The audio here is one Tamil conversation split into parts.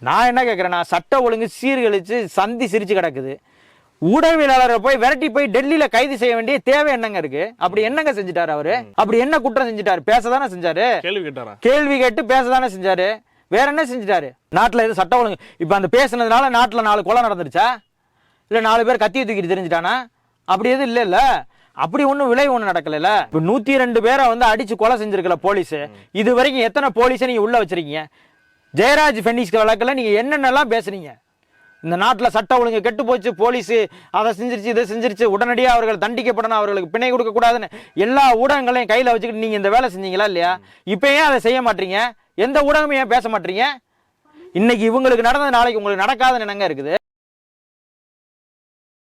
நான் என்ன கேட்குறேன்னா சட்ட ஒழுங்கு சீர்கழிச்சு சந்தி சிரிச்சு கிடக்குது. ஊடகவியலாளரை போய் விரட்டி போய் டெல்லியில கைது செய்ய வேண்டிய தேவை என்னங்க இருக்கு? அப்படி என்னங்க செஞ்சுட்டாரு அவரு? அப்படி என்ன குற்றம் செஞ்சுட்டாரு? பேசதானே செஞ்சாரு? கேள்வி கேட்டாரா? கேள்வி கேட்டு பேசதானே செஞ்சாரு? வேற என்ன செஞ்சுட்டாரு? நாட்டுல எது சட்ட ஒழுங்கு. இப்ப அந்த பேசுனதுனால நாட்டுல நாலு கொலை நடந்துருச்சா? இல்ல நாலு பேர் கத்தியை தூக்கிட்டு தெரிஞ்சுட்டானா? அப்படி எதுவும் இல்ல இல்ல அப்படி ஒண்ணும் விளைவு ஒண்ணு நடக்கல இப்ப நூத்தி ரெண்டு பேரை வந்து அடிச்சு கொலை செஞ்சிருக்கல போலீஸ். இது வரைக்கும் எத்தனை போலீஸை நீங்க உள்ள வச்சிருக்கீங்க? ஜெயராஜ் ஃபெனிக்ஸ் வழக்குல நீங்க என்னென்னலாம் பேசுனீங்க? இந்த நாட்டில் சட்ட ஒழுங்கு கெட்டு போச்சு போலீஸ் அதை செஞ்சிருச்சு இதை செஞ்சிருச்சு உடனடியாக அவர்கள் தண்டிக்கப்படணும் அவர்களுக்கு பிணை கொடுக்க கூடாதுன்னு எல்லா ஊடகங்களையும் கையில் வச்சுக்கிட்டு நீங்கள் இந்த வேலை செஞ்சீங்களா இல்லையா? இப்போ ஏன் அதை செய்ய மாட்டீங்க? எந்த ஊடகமும் ஏன் பேச மாட்டீங்க? இன்னைக்கு இவங்களுக்கு நடந்தது நாளைக்கு உங்களுக்கு நடக்காத என்னங்க இருக்குது?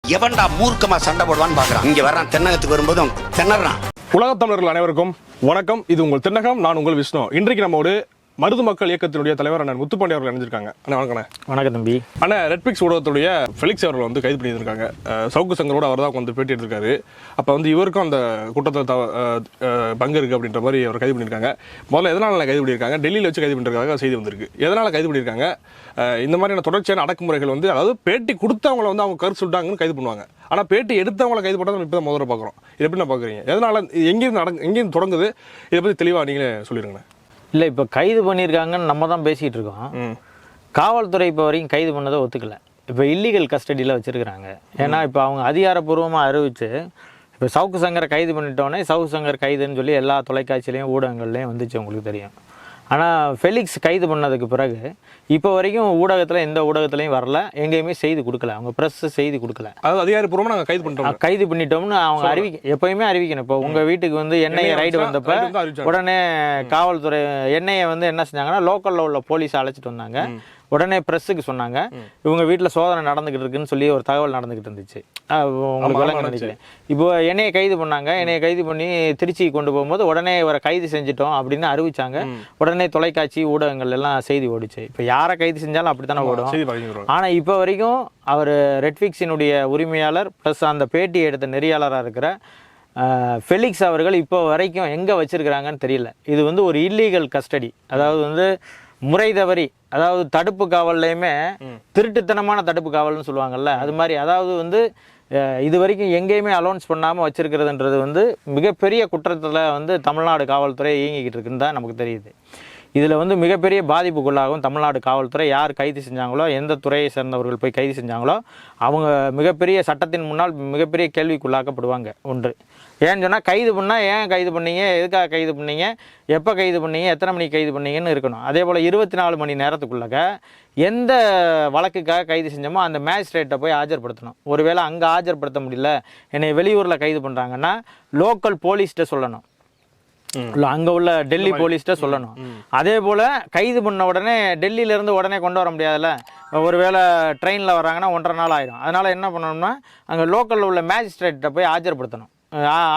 எவன்டா மூர்க்கமா சண்டை போடுவான்னு பாக்குறான். இங்க வர்றான் தென்னகத்துக்கு வரும்போதும் திணறான். உலகத் தமிழர்கள் அனைவருக்கும் வணக்கம். இது உங்கள் திண்ணகம் நான் உங்கள் விஷ்ணு. இன்றைக்கு நம்மோடு மருது மக்கள் இயக்கத்தினுடைய தலைவர் அண்ணன் முத்துப்பாண்டி அவர்கள் இணைஞ்சிருக்காங்க. அண்ணா வணக்கண்ணே வணக்கம் தம்பி. அண்ணா ரெட்பிக்ஸ் ஊடகத்துடைய ஃபெலிக்ஸ் அவர்கள் வந்து கைது பண்ணியிருக்காங்க சவுக்கு சங்கரோட அவர் தான் வந்து பேட்டி எடுத்திருக்காரு. அப்போ வந்து இவருக்கும் அந்த கூட்டத்தில் அஹ், பங்கு இருக்கு அப்படின்ற மாதிரி அவர் கைது பண்ணியிருக்காங்க. முதல்ல எதனால கைது பண்ணியிருக்காங்க? டெல்லியில் வச்சு கைது பண்ணிருக்காங்க செய்தி வந்திருக்கு. எதனால கைது பண்ணியிருக்காங்க? இந்த மாதிரியான தொடர்ச்சியான அடக்குமுறைகள் வந்து அதாவது பேட்டி கொடுத்தவங்கள வந்து அவங்க கருத்து சொல்லிட்டாங்கன்னு கைது பண்ணுவாங்க. ஆனால் பேட்டி எடுத்தவங்கள கைது பண்ணதை இப்போ தான் முதல்ல பார்க்குறோம் எப்படி நான் பார்க்குறீங்க எதனால எங்கேருந்து நடக்கு எங்கேருந்து தொடங்குது? இதை பற்றி தெளிவாக நீங்களே சொல்லிடுங்கண்ணே இல்லை இப்போ கைது பண்ணியிருக்காங்கன்னு நம்ம தான் பேசிகிட்டு இருக்கோம். காவல்துறை இப்போ வரைக்கும் கைது பண்ணதை ஒத்துக்கல. இப்போ இல்லீகல் கஸ்டடியில் வச்சுருக்கிறாங்க. ஏன்னா இப்போ அவங்க அதிகாரப்பூர்வமாக அறிவிச்சு இப்போ சவுக்கு சங்கரை கைது பண்ணிட்டோன்னே சவுக்கு சங்கர் கைதுன்னு சொல்லி எல்லா தொலைக்காட்சியிலையும் ஊடகங்கள்லையும் வந்துச்சு உங்களுக்கு தெரியும். ஆனால் ஃபெலிக்ஸ் கைது பண்ணதுக்கு பிறகு இப்போ வரைக்கும் ஊடகத்தில் எந்த ஊடகத்துலையும் வரல. எங்கேயுமே செய்தி கொடுக்கல. அவங்க ப்ரெஸ் செய்தி கொடுக்கல. அதாவது அதிகாரப்பூர்வமாக நாங்கள் கைது பண்ணிட்டோம் அஹ் கைது பண்ணிட்டோம்னு அவங்க அறிவிக்க எப்பயுமே அறிவிக்கணும். இப்போ உங்க வீட்டுக்கு வந்து எண்ணெயை ரைடு? வந்தப்ப. உடனே காவல்துறை எண்ணெயை வந்து என்ன செஞ்சாங்கன்னா லோக்கல்ல உள்ள போலீஸ் அழைச்சிட்டு வந்தாங்க. உடனே பிரஸ்ஸுக்கு சொன்னாங்க. இவங்க வீட்டுல சோதனை நடந்துகிட்டு இருக்குன்னு சொல்லி ஒரு தகவல் நடந்துகிட்டு இருந்துச்சு. உங்களுக்கு விளங்க. நினைக்கிறேன். இப்போ என்னையை கைது பண்ணாங்க. என்னைய கைது பண்ணி திருச்சிக்கு கொண்டு போகும்போது உடனே இவரை கைது செஞ்சிட்டோம் அப்படின்னு அறிவிச்சாங்க. உடனே தொலைக்காட்சி ஊடகங்கள் எல்லாம் செய்தி ஓடிச்சு. இப்போ யாரை கைது செஞ்சாலும் அப்படித்தானே ஓடும். செய்தி பார்க்க ஆனா இப்போ வரைக்கும் அவர் ரெட்ஃபிக்ஸினுடைய உரிமையாளர் ப்ளஸ் அந்த பேட்டி எடுத்த நெறியாளராக இருக்கிற ஃபெலிக்ஸ் அவர்கள் இப்போ வரைக்கும் எங்கே வச்சிருக்கிறாங்கன்னு தெரியல. இது வந்து ஒரு இல்லீகல் கஸ்டடி அதாவது வந்து முறை தவறி அதாவது தடுப்பு காவல்லையுமே திருட்டுத்தனமான தடுப்பு காவல்னு சொல்லுவாங்கல்ல அது மாதிரி அதாவது வந்து இது வரைக்கும் எங்கேயுமே அலௌன்ஸ் பண்ணாமல் வச்சிருக்கிறதுன்றது வந்து மிகப்பெரிய குற்றத்தில் வந்து தமிழ்நாடு காவல்துறை இயங்கிக்கிட்டு இருக்குன்னு தான் நமக்கு தெரியுது. இதில் வந்து மிகப்பெரிய பாதிப்புக்குள்ளாகும் தமிழ்நாடு காவல்துறை யார் கைது செஞ்சாங்களோ எந்த துறையை சேர்ந்தவர்கள் போய் கைது செஞ்சாங்களோ அவங்க மிகப்பெரிய சட்டத்தின் முன்னால் மிகப்பெரிய கேள்விக்குள்ளாக்கப்படுவாங்க ஒன்று. ஏன்னு சொன்னால் கைது பண்ணால் ஏன் கைது பண்ணீங்க? எதுக்காக கைது பண்ணீங்க? எப்போ கைது பண்ணீங்க? எத்தனை மணிக்கு கைது பண்ணீங்கன்னு இருக்கணும். அதே போல் இருபத்தி நாலு மணி நேரத்துக்குள்ளக எந்த வழக்குக்காக கைது செஞ்சோமோ அந்த மேஜிஸ்ட்ரேட்டை போய் ஆஜர்படுத்தணும். ஒருவேளை அங்கே ஆஜர்படுத்த முடியல என்னை வெளியூரில் கைது பண்ணுறாங்கன்னா லோக்கல் போலீஸ்கிட்ட சொல்லணும். அங்க உள்ள டெல்லி போலீஸ்ட்ட சொல்லணும். அதே போல கைது பண்ண உடனே டெல்லியில இருந்து உடனே கொண்டு வர முடியாதுல்ல? ஒருவேளை ட்ரெயினில் வராங்கன்னா ஒன்றரை நாள் ஆயிடும் அதனால என்ன பண்ணணும்னா அங்கே லோக்கலில் உள்ள மேஜிஸ்ட்ரேட்டை போய் ஆஜர்படுத்தணும்.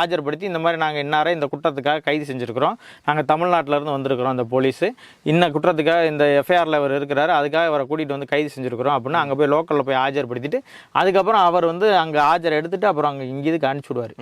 ஆஜர்படுத்தி இந்த மாதிரி நாங்கள் இன்னாரை இந்த குற்றத்துக்காக கைது செஞ்சுருக்கிறோம். நாங்கள் தமிழ்நாட்டுல இருந்து வந்திருக்கிறோம் இந்த போலீஸு. இன்ன குற்றத்துக்காக இந்த எஃப்ஐஆரில் இவர் இருக்கிறாரு. அதுக்காக அவரை கூட்டிகிட்டு வந்து கைது செஞ்சுருக்கிறோம் அப்படின்னு அங்கே போய் லோக்கலில் போய் ஆஜர்படுத்திட்டு அதுக்கப்புறம் அவர் வந்து அங்கே ஆஜர் எடுத்துட்டு அப்புறம் அங்கே இங்கே இதுக்கு அனுப்பிச்சி விடுவார்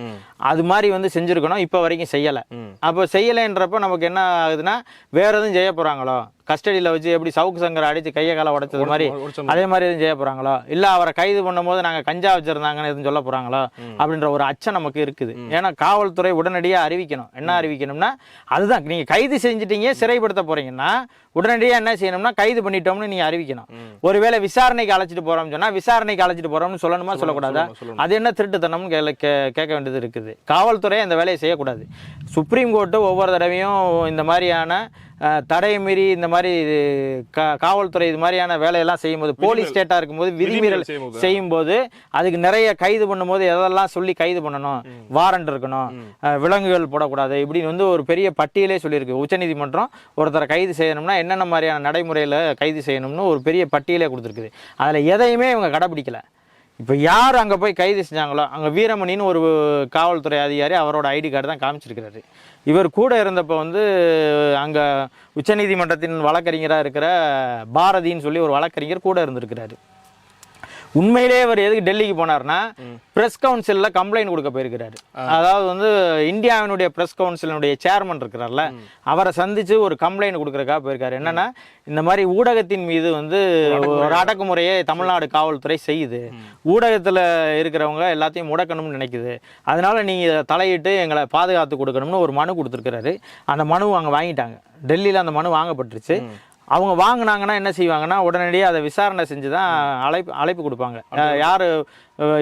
அது மாதிரி வந்து செஞ்சுருக்கணும். இப்போ வரைக்கும் செய்யலை. அப்போ செய்யலைன்றப்ப நமக்கு என்ன ஆகுதுன்னா வேற எதுவும் செய்ய போகிறாங்களோ கஸ்டடியில் வச்சு எப்படி சவுக்கு சங்கரை அடித்து கையை காலை உடைச்சது மாதிரி அதே மாதிரி எதுவும் செய்ய போகிறாங்களோ இல்லை அவரை கைது பண்ணும்போது நாங்கள் கஞ்சா வச்சுருந்தாங்கன்னு எதுவும் சொல்ல போகிறாங்களோ அப்படின்ற ஒரு அச்சம் நமக்கு இருக்குது. ஏன்னா காவல்துறை உடனடியாக அறிவிக்கணும். என்ன அறிவிக்கணும்னா அதுதான். நீங்கள் கைது செஞ்சிட்டீங்க சிறைப்படுத்த போறீங்கன்னா உடனடியாக என்ன செய்யணும்னா கைது பண்ணிட்டோம்னு நீங்கள் அறிவிக்கணும். ஒருவேளை விசாரணைக்கு அழைச்சிட்டு போறோம்னு சொன்னா விசாரணைக்கு அழைச்சிட்டு போறோம்னு சொல்லணுமா சொல்லக்கூடாதா? அது என்ன திருட்டுத்தனம்னு கேட்க வேண்டியது இருக்குது. காவல்துறை அந்த வேலையை செய்யக்கூடாது. சுப்ரீம் கோர்ட்டு ஒவ்வொரு தடவையும் இந்த மாதிரியான தடையை மீறி இந்த மாதிரி காவல்துறை இது மாதிரியான வேலையெல்லாம் செய்யும்போது போலீஸ் ஸ்டேட்டா இருக்கும்போது விதிமீறல் செய்யும்போது. செய்யும்போது அதுக்கு நிறைய கைது பண்ணும்போது எதெல்லாம் சொல்லி கைது பண்ணணும்? வாரண்ட் இருக்கணும். விலங்குகள் போடக்கூடாது இப்படின்னு வந்து ஒரு பெரிய பட்டியலே சொல்லியிருக்கு. உச்சநீதிமன்றம் ஒருத்தரை கைது செய்யணும்னா என்னென்ன மாதிரியான நடைமுறையில் கைது செய்யணும்னு ஒரு பெரிய பட்டியலே கொடுத்துருக்குது. அதில் எதையுமே இவங்க கடைப்பிடிக்கல இப்போ யார் அங்கே போய் கைது செஞ்சாங்களோ அங்கே வீரமணின்னு ஒரு காவல்துறை அதிகாரி அவரோட ஐடி கார்டு தான் காமிச்சிருக்கிறாரு. இவர் கூட இருந்தப்போ வந்து அங்கே உச்சநீதிமன்றத்தின் வழக்கறிஞராக இருக்கிற பாரதின்னு சொல்லி ஒரு வழக்கறிஞர் கூட இருந்திருக்கிறாரு. உண்மையிலேயே அவர் எதுக்கு டெல்லிக்கு போனார்னா பிரஸ் கவுன்சில்ல கம்ப்ளைண்ட் கொடுக்க போயிருக்கிறாரு. அதாவது வந்து இந்தியாவினுடைய பிரஸ் கவுன்சிலினுடைய சேர்மன் இருக்கிறார்ல அவரை சந்திச்சு ஒரு கம்ப்ளைண்ட் கொடுக்கறதுக்காக போயிருக்காரு. என்னன்னா இந்த மாதிரி ஊடகத்தின் மீது வந்து ஒரு அடக்குமுறையை தமிழ்நாடு காவல்துறை செய்யுது. ஊடகத்துல இருக்கிறவங்க எல்லாத்தையும் முடக்கணும்னு நினைக்குது. அதனால நீங்க இதை தலையிட்டு எங்களை பாதுகாத்து கொடுக்கணும்னு ஒரு மனு கொடுத்துருக்கிறாரு. அந்த மனு அங்க வாங்கிட்டாங்க. டெல்லியில அந்த மனு வாங்கப்பட்டுருச்சு. அவங்க வாங்குனாங்கன்னா என்ன செய்வாங்கன்னா உடனடியாக அதை விசாரணை செஞ்சு தான் அழைப்பு அழைப்பு கொடுப்பாங்க. யாரு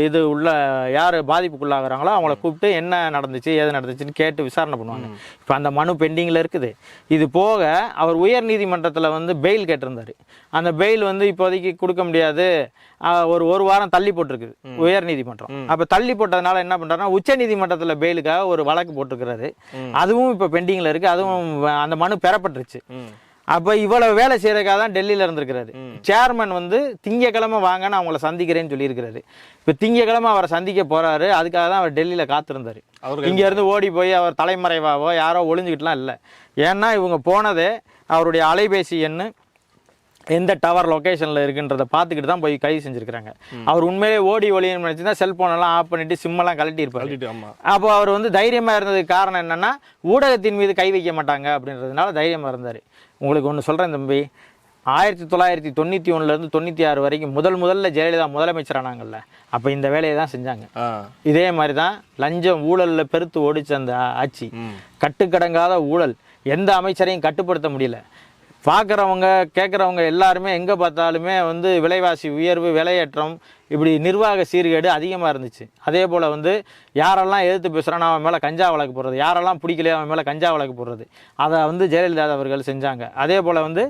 இது உள்ள யார் பாதிப்புக்குள்ளாகிறாங்களோ அவங்கள கூப்பிட்டு என்ன நடந்துச்சு ஏது நடந்துச்சுன்னு கேட்டு விசாரணை பண்ணுவாங்க. இப்போ அந்த மனு பெண்டிங்கில் இருக்குது. இது போக அவர் உயர் நீதிமன்றத்தில் வந்து பெயில் கேட்டிருந்தாரு. அந்த பெயில் வந்து இப்போதைக்கு கொடுக்க முடியாது. ஒரு ஒரு வாரம் தள்ளி போட்டிருக்குது உயர் நீதிமன்றம். அப்போ தள்ளி போட்டதுனால என்ன பண்ணுறாருன்னா உச்ச நீதிமன்றத்தில் பெயிலுக்காக ஒரு வழக்கு போட்டிருக்கிறாரு. அதுவும் இப்போ பெண்டிங்கில் இருக்குது அதுவும் அந்த மனு பெறப்பட்டுருச்சு. அப்ப இவ்வளவு வேலை செய்யறதுக்காக தான் டெல்லியில இருந்திருக்கிறாரு. சேர்மன் வந்து திங்கக்கிழமை வாங்க நான் உங்களை சந்திக்கிறேன்னு சொல்லியிருக்கிறாரு. இப்ப திங்கக்கிழமை அவரை சந்திக்க போறாரு. அதுக்காக தான் அவர் டெல்லியில காத்திருந்தாரு. இங்க இருந்து ஓடி போய் அவர் தலைமறைவாவோ யாரோ ஒளிஞ்சுக்கிட்டுலாம் இல்லை. ஏன்னா இவங்க போனதே அவருடைய அலைபேசி எண்ணு எந்த டவர் லொகேஷனில் இருக்குன்றதை பார்த்துக்கிட்டு தான் போய் கைது செஞ்சுருக்கிறாங்க. அவர் உண்மையிலே ஓடி ஒளியன்னு நினச்சி தான் செல்ஃபோனெல்லாம் ஆஃப் பண்ணிட்டு சிம்மெல்லாம் கழட்டி இருப்பாரு அப்போ அவர் வந்து தைரியமாக இருந்ததுக்கு காரணம் என்னன்னா ஊடகத்தின் மீது கை வைக்க மாட்டாங்க அப்படின்றதுனால தைரியமாக இருந்தார். உங்களுக்கு ஒன்று சொல்கிறேன் தம்பி. ஆயிரத்தி தொள்ளாயிரத்தி தொண்ணூற்றி ஒன்றுலேருந்து தொண்ணூற்றி ஆறு வரைக்கும் முதல் முதல்ல ஜெயலலிதா முதலமைச்சரானாங்கல்ல. அப்போ இந்த வேலையை தான் செஞ்சாங்க. இதே மாதிரி தான் லஞ்சம் ஊழலில் பெருத்து ஓடிச்ச அந்த ஆட்சி. கட்டுக்கடங்காத ஊழல். எந்த அமைச்சரையும் கட்டுப்படுத்த முடியல. பார்க்குறவங்க கேட்குறவங்க எல்லாருமே எங்கே பார்த்தாலுமே வந்து விலைவாசி உயர்வு விலையேற்றம் இப்படி நிர்வாக சீர்கேடு அதிகமாக இருந்துச்சு. அதே போல் வந்து யாரெல்லாம் எதிர்த்து பேசுகிறானோ அவன் மேலே கஞ்சா வழக்கு போடுறது யாரெல்லாம் பிடிக்கலையோ அவன் மேலே கஞ்சா வழக்கு போடுறது அதை வந்து ஜெயலலிதா அவர்கள் செஞ்சாங்க. அதே போல் வந்து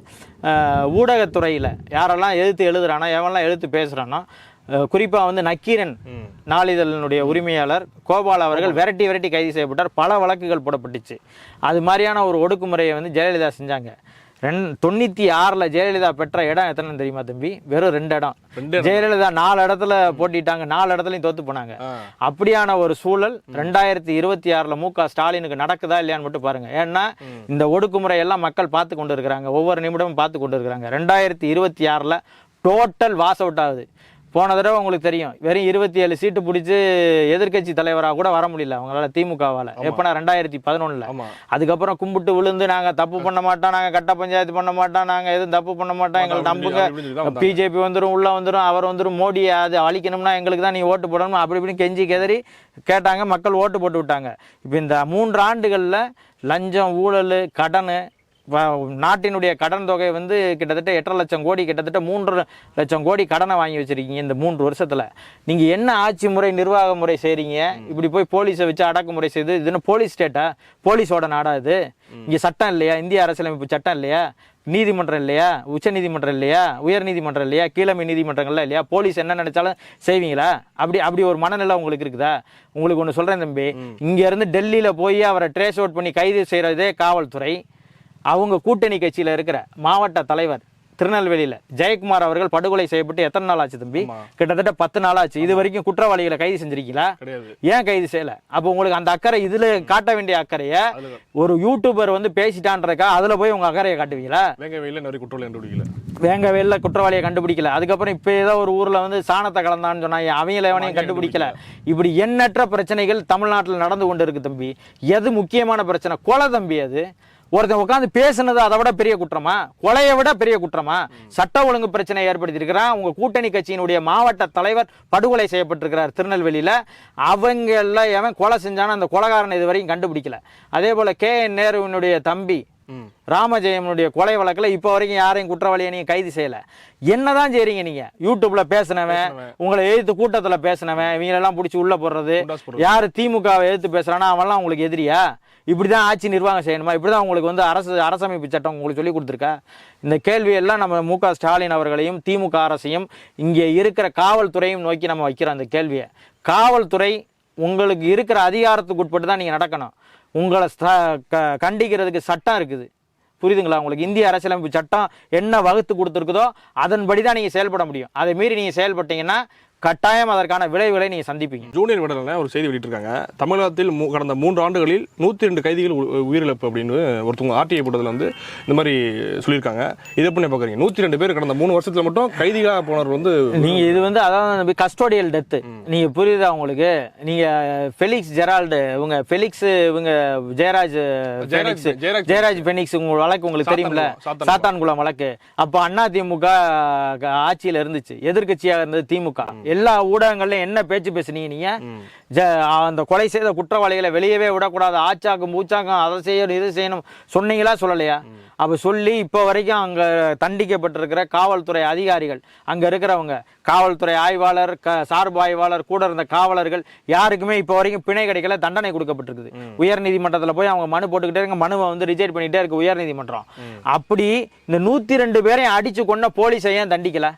ஊடகத்துறையில் யாரெல்லாம் எதிர்த்து எழுதுறானோ எவன்லாம் எதிர்த்து பேசுகிறானோ குறிப்பாக வந்து நக்கீரன் நாளிதழினுடைய உரிமையாளர் கோபால் அவர்கள் விரட்டி விரட்டி கைது செய்யப்பட்டார். பல வழக்குகள் போடப்பட்டுச்சு. அது மாதிரியான ஒரு ஒடுக்குமுறையை வந்து ஜெயலலிதா செஞ்சாங்க. ரெண் தொண்ணூற்றி ஆறில் ஜெயலலிதா பெற்ற இடம் எத்தனை தெரியுமா தம்பி? வெறும் ரெண்டு இடம். ஜெயலலிதா நாலு இடத்துல போட்டிட்டாங்க. நாலு இடத்துலையும் தோத்து போனாங்க. அப்படியான ஒரு சூழல் ரெண்டாயிரத்தி இருபத்தி ஆறுல மு க ஸ்டாலினுக்கு நடக்குதா இல்லையான்னு மட்டும் பாருங்க. ஏன்னா இந்த ஒடுக்குமுறை எல்லாம் மக்கள் பார்த்து கொண்டு இருக்கிறாங்க. ஒவ்வொரு நிமிடமும் பார்த்து கொண்டு இருக்கிறாங்க. ரெண்டாயிரத்தி இருபத்தி ஆறுல டோட்டல் வாஸ் அவுட் ஆகுது. போன தடவை உங்களுக்கு தெரியும். வெறும் இருபத்தி ஏழு சீட்டு பிடிச்சி எதிர்க்கட்சி தலைவராக கூட வர முடியல. அவங்களால திமுகவால. எப்பனா ரெண்டாயிரத்தி பதினொன்னுல. ஆமா. அதுக்கப்புறம் கும்பிட்டு விழுந்து நாங்க தப்பு பண்ண மாட்டோம் நாங்க கட்ட பஞ்சாயத்து பண்ண மாட்டோம் நாங்க எதுவும் தப்பு பண்ண மாட்டோம். எங்களை நம்புங்க. பிஜேபி வந்துரும் உள்ள வந்துரும் அவர் வந்துரும் மோடி அது அழிக்கணும்னா எங்களுக்கு தான் நீ ஓட்டு போடணும் அப்படி இப்படின்னு கெஞ்சி கெதறி கேட்டாங்க. மக்கள் ஓட்டு போட்டு விட்டாங்க. இப்போ இந்த மூன்று ஆண்டுகள்ல லஞ்சம் ஊழல் கடன் நாட்டினுடைய கடன் தொகை வந்து கிட்டத்தட்ட எட்டரை லட்சம் கோடி கிட்டத்தட்ட மூன்று லட்சம் கோடி கடனை வாங்கி வச்சிருக்கீங்க இந்த மூன்று வருஷத்துல. நீங்க என்ன ஆட்சி முறை நிர்வாக முறை செய்றீங்க? இப்படி போய் போலீஸை வச்சு அடக்குமுறை செய்து இதுன்னு போலீஸ் ஸ்டேட்டா? போலீஸோட நாடா இது? இங்க சட்டம் இல்லையா? இந்திய அரசியலமைப்பு சட்டம் இல்லையா? நீதிமன்றம் இல்லையா? உச்ச நீதிமன்றம் இல்லையா? உயர் நீதிமன்றம் இல்லையா? கீழமை நீதிமன்றங்கள்லாம் இல்லையா? போலீஸ் என்ன நினைச்சாலும் செய்வீங்களா? அப்படி அப்படி ஒரு மனநிலை உங்களுக்கு இருக்குதா? உங்களுக்கு ஒன்று சொல்றேன் தம்பி. இங்க இருந்து டெல்லியில போய் அவரை ட்ரேஸ் அவுட் பண்ணி கைது செய்யறதே காவல்துறை. அவங்க கூட்டணி கட்சியில இருக்கிற மாவட்ட தலைவர் திருநெல்வேலியில ஜெயக்குமார் அவர்கள் படுகொலை செய்யப்பட்டு எத்தனை நாள் ஆச்சு தம்பி. கிட்டத்தட்ட பத்து நாள் ஆச்சு. இது வரைக்கும் குற்றவாளிகளை கைது செஞ்சிருக்கீங்களா? ஏன் கைது செய்யல? அப்போ உங்களுக்கு அந்த அக்கறை இதுல காட்ட வேண்டிய அக்கறைய ஒரு யூடியூபர் வந்து பேசிட்டான்றக்கா அதுல போய் உங்க அக்கறையை காட்டுவீங்களா? வேங்க வெயில நிறைய குற்றவாளி கண்டுபிடிக்கல. வேங்க வெளில குற்றவாளியை கண்டுபிடிக்கல. அதுக்கப்புறம் இப்போ ஏதோ ஒரு ஊர்ல வந்து சாணத்தை கலந்தான்னு சொன்னாங்க அவங்கள எவனையும் கண்டுபிடிக்கல. இப்படி எண்ணற்ற பிரச்சனைகள் தமிழ்நாட்டில் நடந்து கொண்டு இருக்கு தம்பி. எது முக்கியமான பிரச்சனை? கொலை தம்பி அது. ஒருத்தன் உட்காந்து பேசுனது அதை விட பெரிய குற்றமா? கொலையை விட பெரிய குற்றமா? சட்ட ஒழுங்கு பிரச்சனை ஏற்படுத்தியிருக்கிறான். உங்க கூட்டணி கட்சியினுடைய மாவட்ட தலைவர் படுகொலை செய்யப்பட்டிருக்கிறார் திருநெல்வேலியில. அவங்க எல்லாம் எவன் கொலை செஞ்சானோ அந்த கொலைகாரனை இது வரைக்கும் கண்டுபிடிக்கல. அதே போல கே என் நேருவினுடைய தம்பி ராமஜெயமனுடைய கொலை வழக்குல இப்போ வரைக்கும் யாரையும் குற்றவாளியை நீங்க கைது செய்யல. என்னதான் செய்றீங்க நீங்க? யூடியூப்ல பேசினவன் உங்களை எதிர்த்து கூட்டத்துல பேசினவன் இவங்களெல்லாம் பிடிச்சி உள்ள போடுறது. யாரு திமுகவை எதிர்த்து பேசுறானா அவன்லாம் உங்களுக்கு எதிரியா? இப்படி தான் ஆட்சி நிர்வாகம் செய்யணுமா? இப்படி தான் உங்களுக்கு வந்து அரசு அரசமைப்பு சட்டம் உங்களுக்கு சொல்லி கொடுத்துருக்கா? இந்த கேள்வியெல்லாம் நம்ம மு க ஸ்டாலின் அவர்களையும் திமுக அரசையும் இங்கே இருக்கிற காவல்துறையும் நோக்கி நம்ம வைக்கிறோம் அந்த கேள்வியை. காவல்துறை உங்களுக்கு இருக்கிற அதிகாரத்துக்கு உட்பட்டு தான் நீங்கள் நடக்கணும். உங்களை க- கண்டிக்கிறதுக்கு சட்டம் இருக்குது. புரியுதுங்களா? உங்களுக்கு இந்திய அரசியலமைப்பு சட்டம் என்ன வகுத்து கொடுத்துருக்குதோ அதன்படி தான் நீங்கள் செயல்பட முடியும். அதை மீறி நீங்கள் செயல்பட்டீங்கன்னா கட்டாயம் அதற்கான விளைவுகளை நீங்க சந்திப்பீங்க. ஜூனியர் விடலில் ஒரு செய்தி வெளியிட்டிருக்காங்க. தமிழகத்தில் கடந்த மூன்று ஆண்டுகளில் நூற்றி ரெண்டு கைதிகள் உயிரிழப்பு அப்படின்னு ஒருத்தவங்க ஆர்டிஐ போட்டதில் வந்து இந்த மாதிரி சொல்லியிருக்காங்க. இதை எப்படி பார்க்குறீங்க? நூற்றி ரெண்டு பேர் கடந்த மூணு வருஷத்துல மட்டும் கைதிகளாக போனவர் வந்து நீங்க இது வந்து அதாவது கஸ்டோடியல் டெத்து நீங்க புரியுதா உங்களுக்கு? நீங்க ஃபெலிக்ஸ் ஜெரால்டு இவங்க ஃபெலிக்ஸ் இவங்க ஜெயராஜ் ஃபெனிக்ஸ் ஜெயராஜ் ஃபெனிக்ஸ் உங்க வழக்கு உங்களுக்கு தெரியும்ல? சாத்தான்குளம், வழக்கு. அப்ப அண்ணா திமுக ஆட்சியில இருந்துச்சு. எதிர்க்கட்சியா இருந்தது திமுக. எல்லா ஊடகங்கள்லயும் என்ன பேச்சு பேசுனீங்க நீங்க? ஜ- அந்த கொலை செய்த குற்றவாளிகளை வெளியவே விடக்கூடாது. ஆச்சாக்கும் மூச்சாக்கும் அதை செய்யணும் இது செய்யணும் சொன்னீங்களா சொல்லலையா? அப்ப சொல்லி இப்போ வரைக்கும் அங்க தண்டிக்கப்பட்டிருக்கிற காவல்துறை அதிகாரிகள் அங்க இருக்கிறவங்க காவல்துறை ஆய்வாளர் க சார்பு ஆய்வாளர் கூட இருந்த காவலர்கள் யாருக்குமே இப்போ வரைக்கும் பிணை கிடைக்கல தண்டனை கொடுக்கப்பட்டிருக்குது. உயர் நீதிமன்றத்துல போய் அவங்க மனு போட்டுக்கிட்டே இருக்க மனுவை வந்து ரிஜெக்ட் பண்ணிட்டே இருக்கு உயர் நீதிமன்றம் அப்படி இந்த நூத்தி ரெண்டு பேரையும் அடிச்சு கொன்ன போலீஸை ஏன் தண்டிக்கல?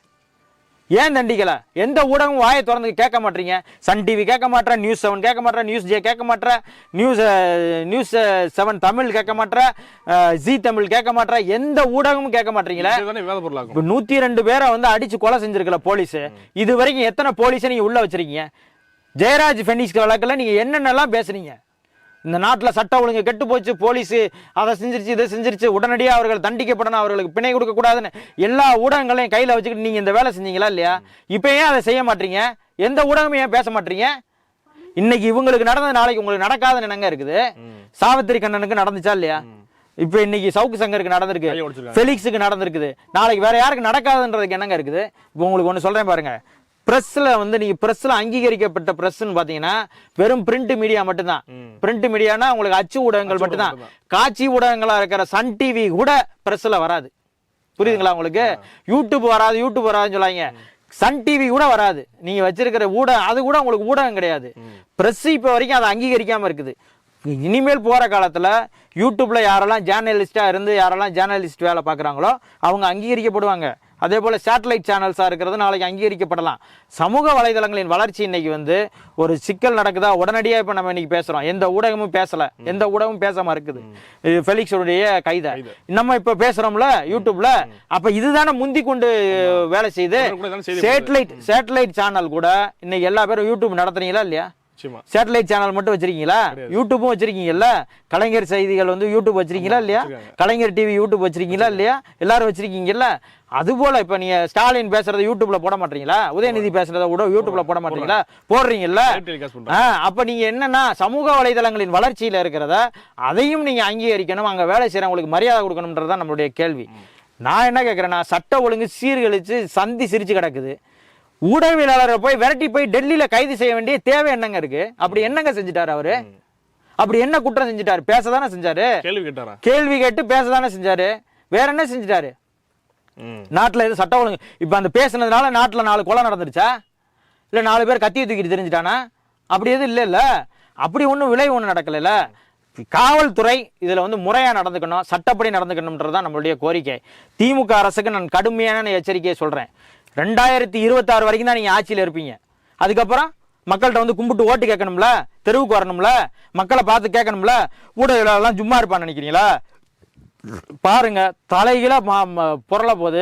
ஏன் தண்டிக்கல? எந்த ஊடகமும் வாயை திறந்து கேட்க மாட்டீங்க. சன் டிவி கேட்க மாட்டேற நியூஸ் செவன் கேட்க மாட்டேற நியூஸ் ஜே கேட்க மாட்டேற நியூஸ் நியூஸ் செவன் தமிழ் கேட்க மாட்டேற ஜி தமிழ் கேட்க மாட்டேற எந்த ஊடகமும் கேட்க மாட்டீங்களே? நூத்தி ரெண்டு பேரை வந்து அடிச்சு கொலை செஞ்சிருக்கல போலீஸ். இது வரைக்கும் எத்தனை போலீஸை நீங்க உள்ள வச்சிருக்கீங்க? ஜெயராஜ் ஃபெனிக்ஸ் வழக்குல நீங்க என்னென்னலாம் பேசுனீங்க? இந்த நாட்டில் சட்ட ஒழுங்கு கெட்டு போச்சு போலீஸ் அதை செஞ்சிருச்சு இதை செஞ்சிருச்சு உடனடியாக அவர்கள் தண்டிக்கப்படணும் அவர்களுக்கு பிணை கொடுக்க கூடாதுன்னு எல்லா ஊடகங்களையும் கையில் வச்சுக்கிட்டு நீங்க இந்த வேலை செஞ்சீங்களா இல்லையா? இப்போ ஏன் அதை செய்ய மாட்டீங்க? எந்த ஊடகமும் ஏன் பேச மாட்டீங்க? இன்னைக்கு இவங்களுக்கு நடந்தது நாளைக்கு உங்களுக்கு நடக்காதுன்னு என்னங்க இருக்குது? சாவித்திரி கண்ணனுக்கு நடந்துச்சா இல்லையா? இப்போ இன்னைக்கு சவுக்கு சங்கருக்கு நடந்திருக்கு. ஃபெலிக்ஸுக்கு நடந்திருக்குது. நாளைக்கு வேற யாருக்கு நடக்காதுன்றதுக்கு என்னங்க இருக்குது? இப்போ உங்களுக்கு ஒன்று சொல்றேன் பாருங்க. பிரஸ்ல வந்து நீங்க பிரஸ்ல அங்கீகரிக்கப்பட்ட பிரஸ்ன்னு பாத்தீங்கன்னா வெறும் பிரிண்ட் மீடியா மட்டும்தான். பிரிண்ட் மீடியானா உங்களுக்கு அச்சு ஊடகங்கள் மட்டும்தான். காட்சி ஊடகங்களா இருக்கிற சன் டிவி கூட பிரஸ்ல வராது. புரியுதுங்களா உங்களுக்கு? யூடியூப் வராது யூடியூப் வராதுன்னு சொல்லாங்க சன் டிவி கூட வராது. நீங்க வச்சிருக்கிற ஊடகம் அது கூட உங்களுக்கு ஊடகம் கிடையாது. பிரஸ் இப்போ வரைக்கும் அதை அங்கீகரிக்காம இருக்குது. இனிமேல் போற காலத்துல யூடியூப்ல யாரெல்லாம் ஜேர்னலிஸ்டா இருந்து யாரெல்லாம் ஜேர்னலிஸ்ட் வேலை பார்க்குறாங்களோ அவங்க அங்கீகரிக்கப்படுவாங்க. அதே போல சேட்டலைட் சேனல்ஸா இருக்கிறது நாளைக்கு அங்கீகரிக்கப்படலாம். சமூக வலைதளங்களின் வளர்ச்சி இன்னைக்கு வந்து ஒரு சிக்கல் நடக்குதா? உடனடியா இப்ப நம்ம இன்னைக்கு பேசுறோம். எந்த ஊடகமும் பேசல. எந்த ஊடகமும் பேசாம இருக்குது. இது ஃபெலிக்ஸுடைய கைதை. நம்ம இப்ப பேசுறோம்ல யூடியூப்ல அப்ப இதுதானே முந்தி கொண்டு வேலை செய்யுது சேட்டலைட் சேட்டலைட் சேனல் கூட இன்னைக்கு எல்லா பேரும் யூடியூப் நடத்துறீங்களா இல்லையா? சேட்டலைட் சேனல் மட்டும் வச்சிருக்கீங்களா? யூடியூப்பும் வச்சிருக்கீங்கல்ல? கலைஞர் செய்திகள் வந்து யூடியூப் வச்சிருக்கீங்களா இல்லையா? கலைஞர் டிவி யூடியூப் வச்சிருக்கீங்களா இல்லையா? எல்லாரும் வச்சிருக்கீங்கல்ல? அது போல இப்ப நீங்க ஸ்டாலின் பேசுறத யூடியூப்ல போட மாட்டீங்களா? உதயநிதி பேசுறத கூட யூடியூப்ல போட மாட்டீங்களா? போடுறீங்கல்ல? அப்ப நீங்க என்னன்னா சமூக வலைதளங்களின் வளர்ச்சியில இருக்கிறத அதையும் நீங்க அங்கீகரிக்கணும் அங்க வேலை செய்யறவங்களுக்கு மரியாதை கொடுக்கணும்ன்றதுதான் நம்மளுடைய கேள்வி. நான் என்ன கேட்கறேன்னா சட்ட ஒழுங்கு சீர்கழிச்சு சந்தி சிரிச்சு கிடக்குது. ஊடகவியலாளரை போய் விரட்டி போய் டெல்லியில கைது செய்ய வேண்டிய தேவை என்னங்க இருக்கு? அப்படி என்னங்க செஞ்சுட்டாரு அவரு? அப்படி என்ன குற்றம் செஞ்சுட்டாரு? பேசதானே செஞ்சாரு? கேள்வி கேட்டாரா? கேள்வி கேட்டு பேசதானே செஞ்சாரு? வேற என்ன செஞ்சுட்டாரு? நாட்டுல எது சட்ட ஒழுங்கு. இப்ப அந்த பேசுனதுனால நாட்டுல நாலு கொலை நடந்துருச்சா? இல்ல நாலு பேர் கத்தியை தூக்கிட்டு தெரிஞ்சுட்டானா? அப்படி எதுவும் இல்லைல்ல. அப்படி ஒண்ணும் விளைவு ஒண்ணும் நடக்கலைல்ல. காவல்துறை இதுல வந்து முறையா நடந்துக்கணும் சட்டப்படி நடந்துக்கணும்ன்றது தான் நம்மளுடைய கோரிக்கை. திமுக அரசுக்கு நான் கடுமையான எச்சரிக்கையை சொல்றேன். ரெண்டாயிரத்தி இருபத்தாறு வரைக்கும் தான் நீங்கள் ஆட்சியில் இருப்பீங்க. அதுக்கப்புறம் மக்கள்கிட்ட வந்து கும்பிட்டு ஓட்டு கேட்கணும்ல தெருவுக்கு வரணும்ல மக்களை பார்த்து கேட்கணும்ல ஊடகங்களெல்லாம் சும்மா இருப்பான்னு நினைக்கிறீங்களா? பாருங்க தலைகளாக ம- புரள போது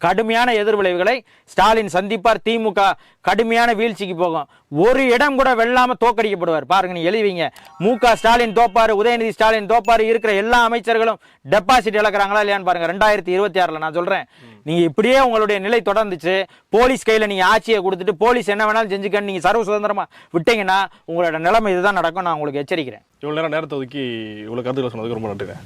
கடுமையான எதிர்விளைவுகளை ஸ்டாலின் சந்திப்பார் திமுக கடுமையான வீழ்ச்சிக்கு போகும். ஒரு இடம் கூட வெள்ளாமல் தோக்கடிக்கப்படுவார். பாருங்க நீ எழுதிவீங்க. மு க ஸ்டாலின் தோப்பாரு உதயநிதி ஸ்டாலின் தோப்பார் இருக்கிற எல்லா அமைச்சர்களும் டெபாசிட் இழக்கிறாங்களா இல்லையான்னு பாருங்க ரெண்டாயிரத்தி இருபத்தி ஆறில் நான் சொல்கிறேன் நீங்க இப்படியே உங்களுடைய நிலை தொடர்ந்துச்சு போலீஸ் கையில நீங்க ஆட்சியை கொடுத்துட்டு போலீஸ் என்ன வேணாலும் செஞ்சுக்கன்னு நீங்க சர்வ சுதந்திரமா விட்டீங்கன்னா உங்களோட நிலைமை இதுதான் நடக்கும் நான் உங்களுக்கு எச்சரிக்கிறேன். இவ்வளவு நேரம் நேரத்தை ஒதுக்கி இவ்வளவு கருத்துக்களை சொன்னதுக்கு ரொம்ப நன்றிங்க.